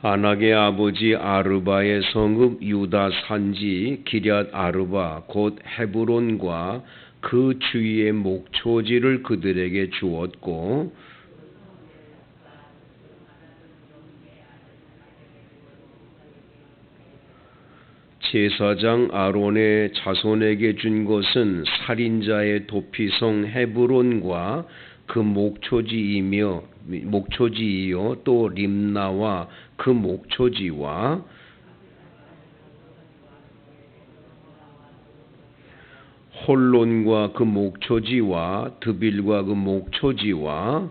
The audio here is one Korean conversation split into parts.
아낙의 아버지 아르바의 성읍 유다 산지 기럇 아르바 곧 헤브론과 그 주위의 목초지를 그들에게 주었고 제사장 아론의 자손에게 준 것은 살인자의 도피성 헤브론과 그 목초지이며 목초지이요 또 림나와 그 목초지와 홀론과 그 목초지와 드빌과 그 목초지와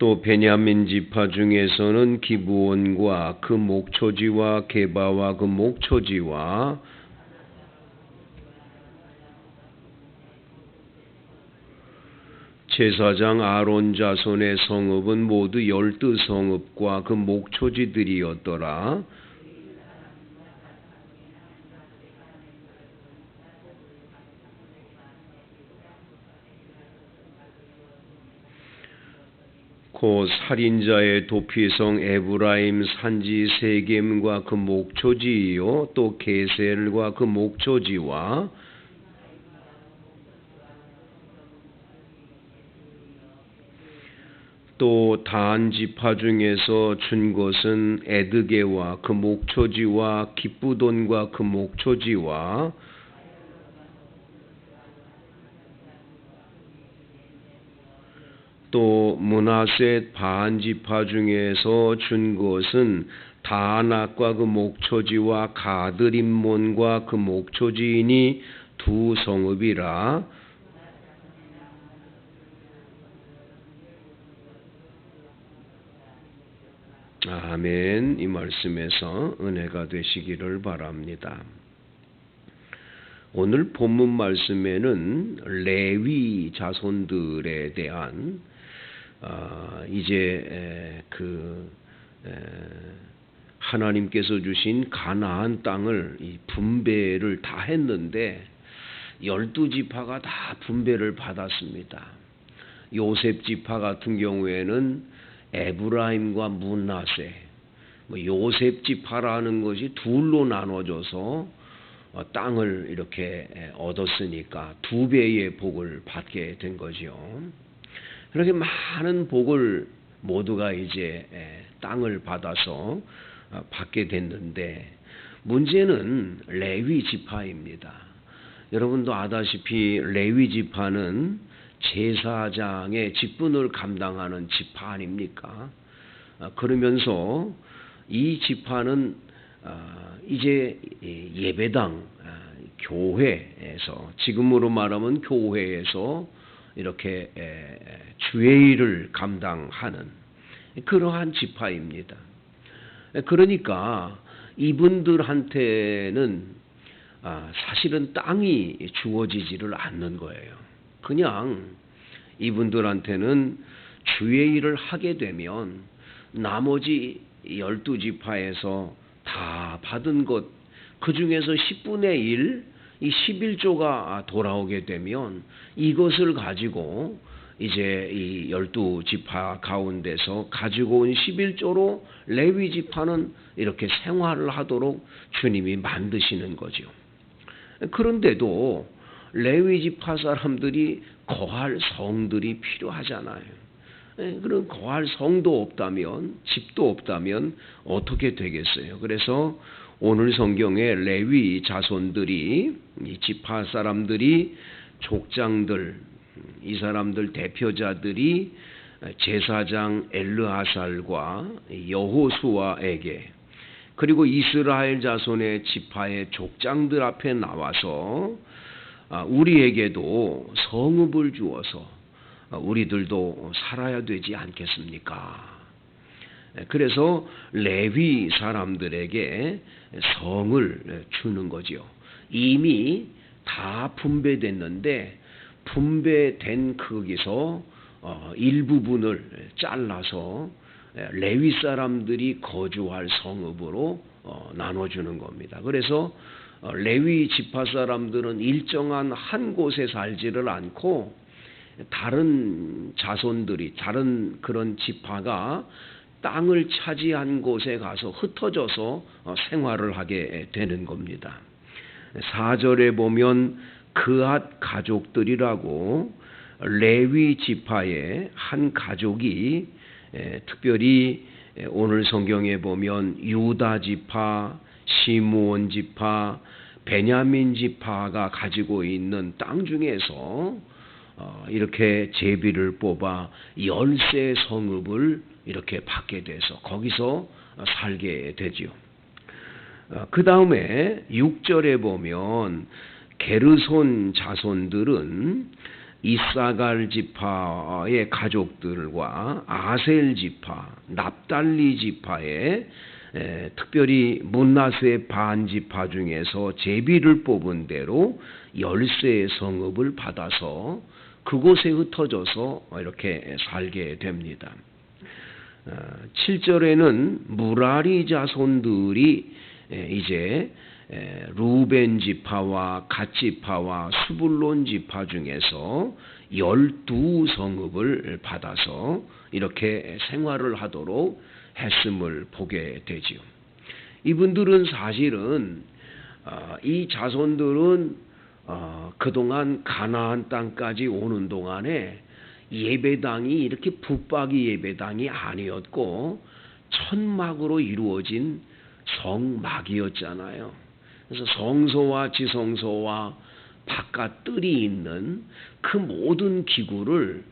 또 베냐민 지파 중에서는 기부원과 그 목초지와 게바와 그 목초지와 제사장 아론 자손의 성읍은 모두 열두 성읍과 그 목초지들이었더라. 고 살인자의 도피성 에브라임 산지 세겜과 그 목초지요 또 게셀과 그 목초지와 또 단 지파 중에서 준 것은 에드게와 그 목초지와 기쁘돈과 그 목초지와 또 문하셋 반지파 중에서 준 것은 다낙과 그 목초지와 가드림몬과 그 목초지이니 두 성읍이라 아멘 이 말씀에서 은혜가 되시기를 바랍니다. 오늘 본문 말씀에는 레위 자손들에 대한 아, 이제 그 하나님께서 주신 가나안 땅을 분배를 다 했는데 열두 지파가 다 분배를 받았습니다. 요셉 지파 같은 경우에는 에브라임과 문나세, 뭐 요셉 지파라는 것이 둘로 나눠져서 어, 땅을 이렇게 얻었으니까 두 배의 복을 받게 된 거죠. 그렇게 많은 복을 모두가 이제 땅을 받아서 어, 받게 됐는데 문제는 레위 지파입니다. 여러분도 아다시피 레위 지파는 제사장의 직분을 감당하는 지파 아닙니까? 어, 그러면서 이 지파는 이제 예배당 교회에서 지금으로 말하면 교회에서 이렇게 주의 일을 감당하는 그러한 지파입니다. 그러니까 이분들한테는 아, 사실은 땅이 주어지지를 않는 거예요. 그냥 이분들한테는 주의 일을 하게 되면 나머지 열두 지파에서 다 받은 것, 그 중에서 10분의 1, 이 11조가 돌아오게 되면 이것을 가지고 이제 이 열두 지파 가운데서 가지고 온 11조로 레위 지파는 이렇게 생활을 하도록 주님이 만드시는 거죠. 그런데도 레위 지파 사람들이 거할 성들이 필요하잖아요. 예, 그런 거할 성도 없다면 집도 없다면 어떻게 되겠어요? 그래서 오늘 성경에 레위 자손들이 이 지파 사람들이 족장들 이 사람들 대표자들이 제사장 엘르하살과 여호수아에게 그리고 이스라엘 자손의 지파의 족장들 앞에 나와서 아, 우리에게도 성읍을 주어서 우리들도 살아야 되지 않겠습니까? 그래서 레위 사람들에게 성을 주는 거지요. 이미 다 분배됐는데 분배된 거기서 어, 일부분을 잘라서 예, 레위 사람들이 거주할 성읍으로 어, 나눠주는 겁니다. 그래서 어, 레위 지파 사람들은 일정한 한 곳에 살지를 않고 다른 자손들이 다른 그런 지파가 땅을 차지한 곳에 가서 흩어져서 어, 생활을 하게 되는 겁니다. 4절에 보면 그앗 가족들이라고 레위 지파의 한 가족이 에, 특별히 에, 오늘 성경에 보면 유다 지파, 시므온 지파, 베냐민 지파가 가지고 있는 땅 중에서 어, 이렇게 제비를 뽑아 열세 성읍을 이렇게 받게 돼서 거기서 살게 되지요. 그 다음에 6절에 보면 게르손 자손들은 이사갈 지파의 가족들과 아셀 지파, 납달리 지파의 에, 특별히 문나스의 반 지파 중에서 제비를 뽑은 대로 열세의 성읍을 받아서 그곳에 흩어져서 이렇게 살게 됩니다. 7절에는 무라리 자손들이 이제 루벤 지파와 갓 지파와 수불론 지파 중에서 열두 성읍을 받아서 이렇게 생활을 하도록 했음을 보게 되지요. 이분들은 사실은 어, 이 자손들은 어, 그동안 가나안 땅까지 오는 동안에 예배당이 이렇게 붙박이 예배당이 아니었고 천막으로 이루어진 성막이었잖아요. 그래서 성소와 지성소와 바깥 뜰이 있는 그 모든 기구를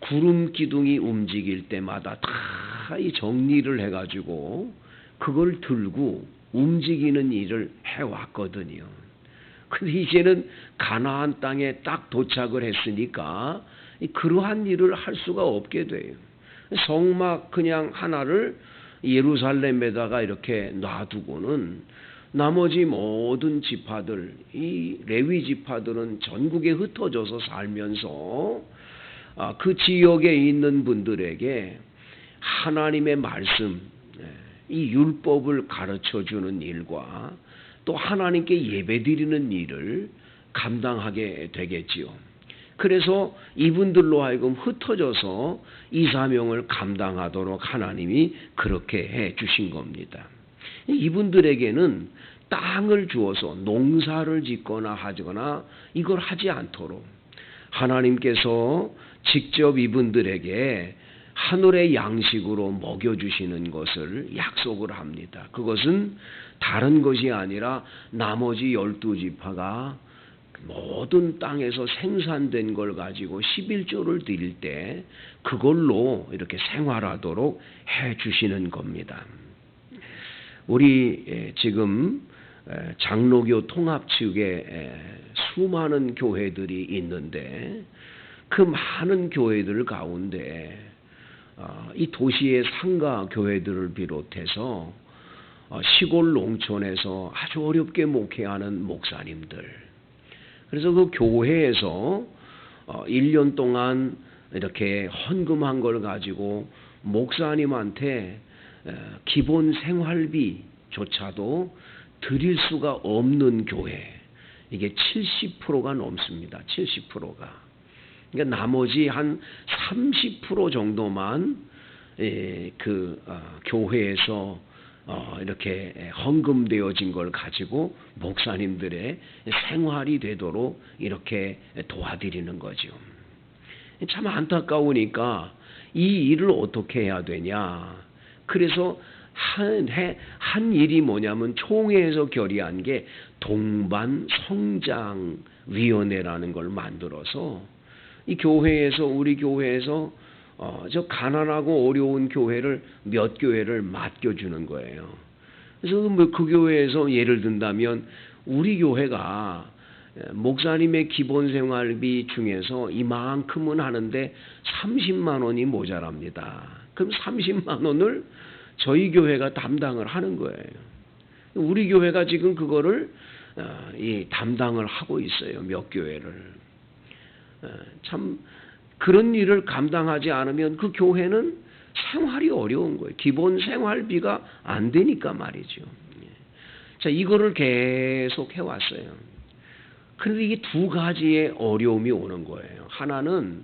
구름 기둥이 움직일 때마다 다 이 정리를 해가지고 그걸 들고 움직이는 일을 해왔거든요. 근데 이제는 가나안 땅에 딱 도착을 했으니까 그러한 일을 할 수가 없게 돼요. 성막 그냥 하나를 예루살렘에다가 이렇게 놔두고는 나머지 모든 지파들, 이 레위 지파들은 전국에 흩어져서 살면서 아, 그 지역에 있는 분들에게 하나님의 말씀, 이 율법을 가르쳐 주는 일과 또 하나님께 예배드리는 일을 감당하게 되겠지요. 그래서 이분들로 하여금 흩어져서 이 사명을 감당하도록 하나님이 그렇게 해 주신 겁니다. 이분들에게는 땅을 주어서 농사를 짓거나 하거나 이걸 하지 않도록 하나님께서 직접 이분들에게 하늘의 양식으로 먹여주시는 것을 약속을 합니다. 그것은 다른 것이 아니라 나머지 열두 지파가 모든 땅에서 생산된 걸 가지고 11조를 드릴 때 그걸로 이렇게 생활하도록 해 주시는 겁니다. 우리 지금 장로교 통합 측에 수많은 교회들이 있는데 그 많은 교회들 가운데 어, 이 도시의 상가 교회들을 비롯해서 어, 시골 농촌에서 아주 어렵게 목회하는 목사님들 그래서 그 교회에서 1년 어, 동안 이렇게 헌금한 걸 가지고 목사님한테 기본 생활비조차도 드릴 수가 없는 교회. 이게 70%가 넘습니다. 70%가. 그러니까 나머지 한 30% 정도만 그 어, 교회에서 어, 이렇게 헌금되어진 걸 가지고 목사님들의 생활이 되도록 이렇게 도와드리는 거죠. 참 안타까우니까 이 일을 어떻게 해야 되냐. 그래서 한, 해, 한 일이 뭐냐면 총회에서 결의한 게 동반 성장위원회라는 걸 만들어서 이 교회에서, 우리 교회에서 어, 저 가난하고 어려운 교회를 몇 교회를 맡겨주는 거예요. 그래서 뭐 그 교회에서 예를 든다면 우리 교회가 목사님의 기본 생활비 중에서 이만큼은 하는데 30만 원이 모자랍니다. 그럼 30만 원을 저희 교회가 담당을 하는 거예요. 우리 교회가 지금 그거를 어, 이 담당을 하고 있어요. 몇 교회를. 어, 참 그런 일을 감당하지 않으면 그 교회는 생활이 어려운 거예요. 기본 생활비가 안 되니까 말이죠. 예. 자, 이거를 계속 해왔어요. 그런데 이게 두 가지의 어려움이 오는 거예요. 하나는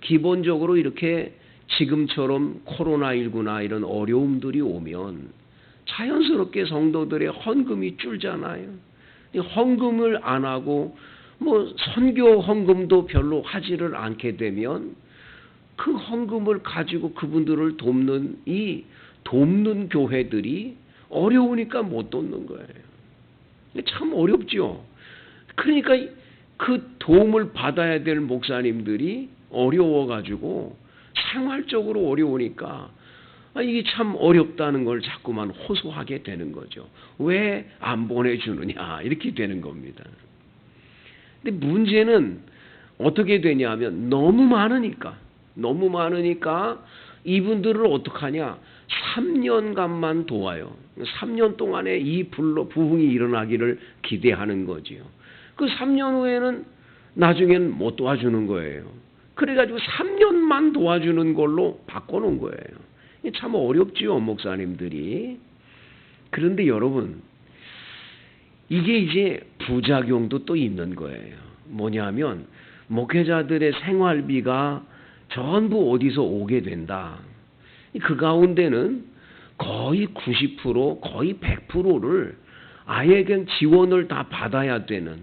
기본적으로 이렇게 지금처럼 코로나19나 이런 어려움들이 오면 자연스럽게 성도들의 헌금이 줄잖아요. 헌금을 안 하고 뭐 선교 헌금도 별로 하지를 않게 되면 그 헌금을 가지고 그분들을 돕는 이 돕는 교회들이 어려우니까 못 돕는 거예요. 참 어렵죠. 그러니까 그 도움을 받아야 될 목사님들이 어려워가지고 생활적으로 어려우니까 아, 이게 참 어렵다는 걸 자꾸만 호소하게 되는 거죠. 왜 안 보내주느냐 이렇게 되는 겁니다. 근데 문제는 어떻게 되냐면 너무 많으니까 너무 많으니까 이분들을 어떡하냐 3년간만 도와요. 3년 동안에 이 불로 부흥이 일어나기를 기대하는 거지요. 그 3년 후에는 나중엔 못 도와주는 거예요. 그래가지고 3년만 도와주는 걸로 바꿔놓은 거예요. 참 어렵지요, 목사님들이. 그런데 여러분, 이게 이제 부작용도 또 있는 거예요. 뭐냐면, 목회자들의 생활비가 전부 어디서 오게 된다. 그 가운데는 거의 90%, 거의 100%를 아예 그냥 지원을 다 받아야 되는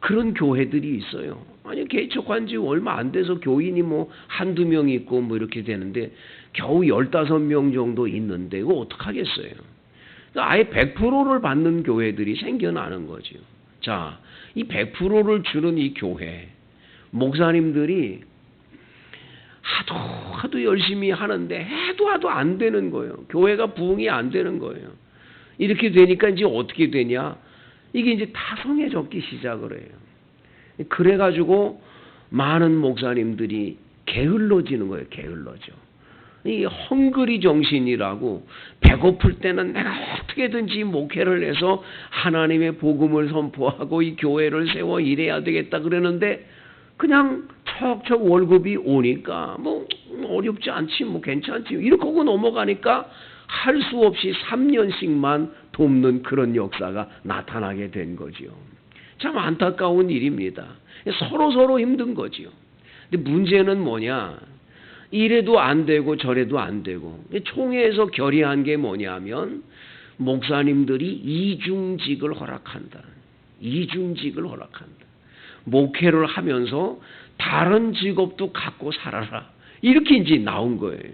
그런 교회들이 있어요. 아니, 개척한 지 얼마 안 돼서 교인이 뭐 한두 명 있고 뭐 이렇게 되는데 겨우 15명 정도 있는데 이거 어떡하겠어요. 그러니까 아예 100%를 받는 교회들이 생겨나는 거죠. 자, 이 100%를 주는 이 교회, 목사님들이 하도 하도 열심히 하는데 해도 해도 안 되는 거예요. 교회가 부흥이 안 되는 거예요. 이렇게 되니까 이제 어떻게 되냐? 이게 이제 타성해졌기 시작을 해요. 그래가지고 많은 목사님들이 게을러지는 거예요. 게을러져. 이 헝그리 정신이라고 배고플 때는 내가 어떻게든지 목회를 해서 하나님의 복음을 선포하고 이 교회를 세워 일해야 되겠다 그러는데 그냥 척척 월급이 오니까 뭐 어렵지 않지 뭐 괜찮지 이렇게 하고 넘어가니까 할 수 없이 3년씩만 돕는 그런 역사가 나타나게 된 거지요. 참 안타까운 일입니다. 서로 서로 힘든 거지요. 근데 문제는 뭐냐? 이래도 안 되고 저래도 안 되고 총회에서 결의한 게 뭐냐면 목사님들이 이중직을 허락한다. 이중직을 허락한다. 목회를 하면서 다른 직업도 갖고 살아라. 이렇게 이제 나온 거예요.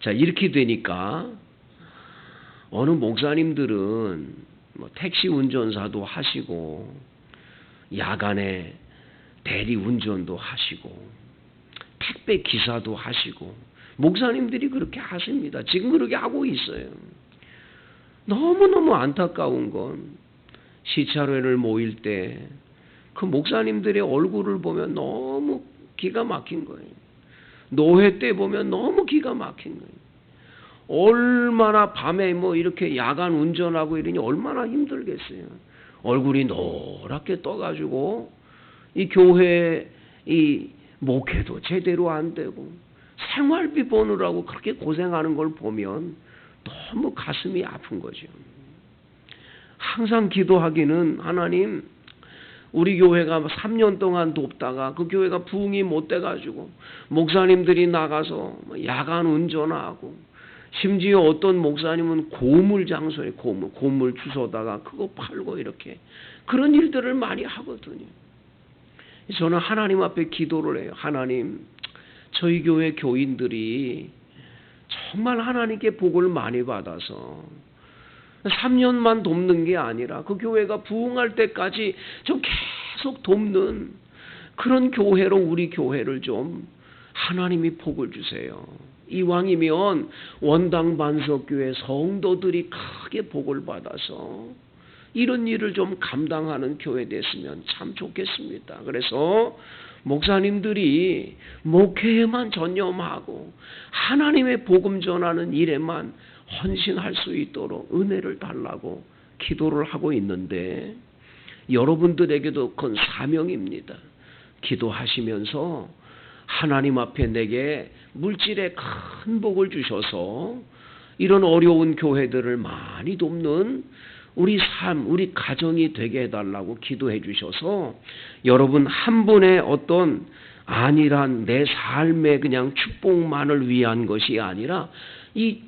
자, 이렇게 되니까 어느 목사님들은 뭐 택시 운전사도 하시고 야간에 대리 운전도 하시고 택배 기사도 하시고 목사님들이 그렇게 하십니다. 지금 그렇게 하고 있어요. 너무너무 안타까운 건 시찰회를 모일 때 그 목사님들의 얼굴을 보면 너무 기가 막힌 거예요. 노회 때 보면 너무 기가 막힌 거예요. 얼마나 밤에 뭐 이렇게 야간 운전하고 이러니 얼마나 힘들겠어요. 얼굴이 노랗게 떠가지고 이 교회 이 목회도 제대로 안 되고 생활비 버느라고 그렇게 고생하는 걸 보면 너무 가슴이 아픈 거죠. 항상 기도하기는 하나님 우리 교회가 3년 동안 돕다가 그 교회가 부흥이 못 돼가지고 목사님들이 나가서 뭐 야간 운전하고 심지어 어떤 목사님은 고물 장소에 고물, 고물 주워다가 그거 팔고 이렇게 그런 일들을 많이 하거든요. 저는 하나님 앞에 기도를 해요. 하나님, 저희 교회 교인들이 정말 하나님께 복을 많이 받아서 3년만 돕는 게 아니라 그 교회가 부흥할 때까지 좀 계속 돕는 그런 교회로 우리 교회를 좀 하나님이 복을 주세요. 이왕이면 원당 반석교회 성도들이 크게 복을 받아서 이런 일을 좀 감당하는 교회 됐으면 참 좋겠습니다. 그래서 목사님들이 목회에만 전념하고 하나님의 복음 전하는 일에만 헌신할 수 있도록 은혜를 달라고 기도를 하고 있는데 여러분들에게도 그건 사명입니다. 기도하시면서 하나님 앞에 내게 물질에 큰 복을 주셔서 이런 어려운 교회들을 많이 돕는 우리 삶, 우리 가정이 되게 해달라고 기도해 주셔서 여러분 한 분의 어떤 안일한 내 삶의 그냥 축복만을 위한 것이 아니라 이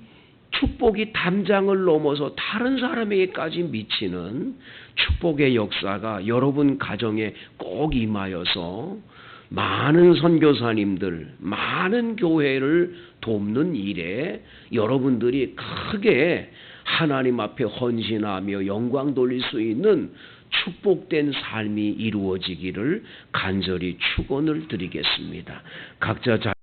축복이 담장을 넘어서 다른 사람에게까지 미치는 축복의 역사가 여러분 가정에 꼭 임하여서 많은 선교사님들, 많은 교회를 돕는 일에 여러분들이 크게 하나님 앞에 헌신하며 영광 돌릴 수 있는 축복된 삶이 이루어지기를 간절히 축원을 드리겠습니다. 각자 자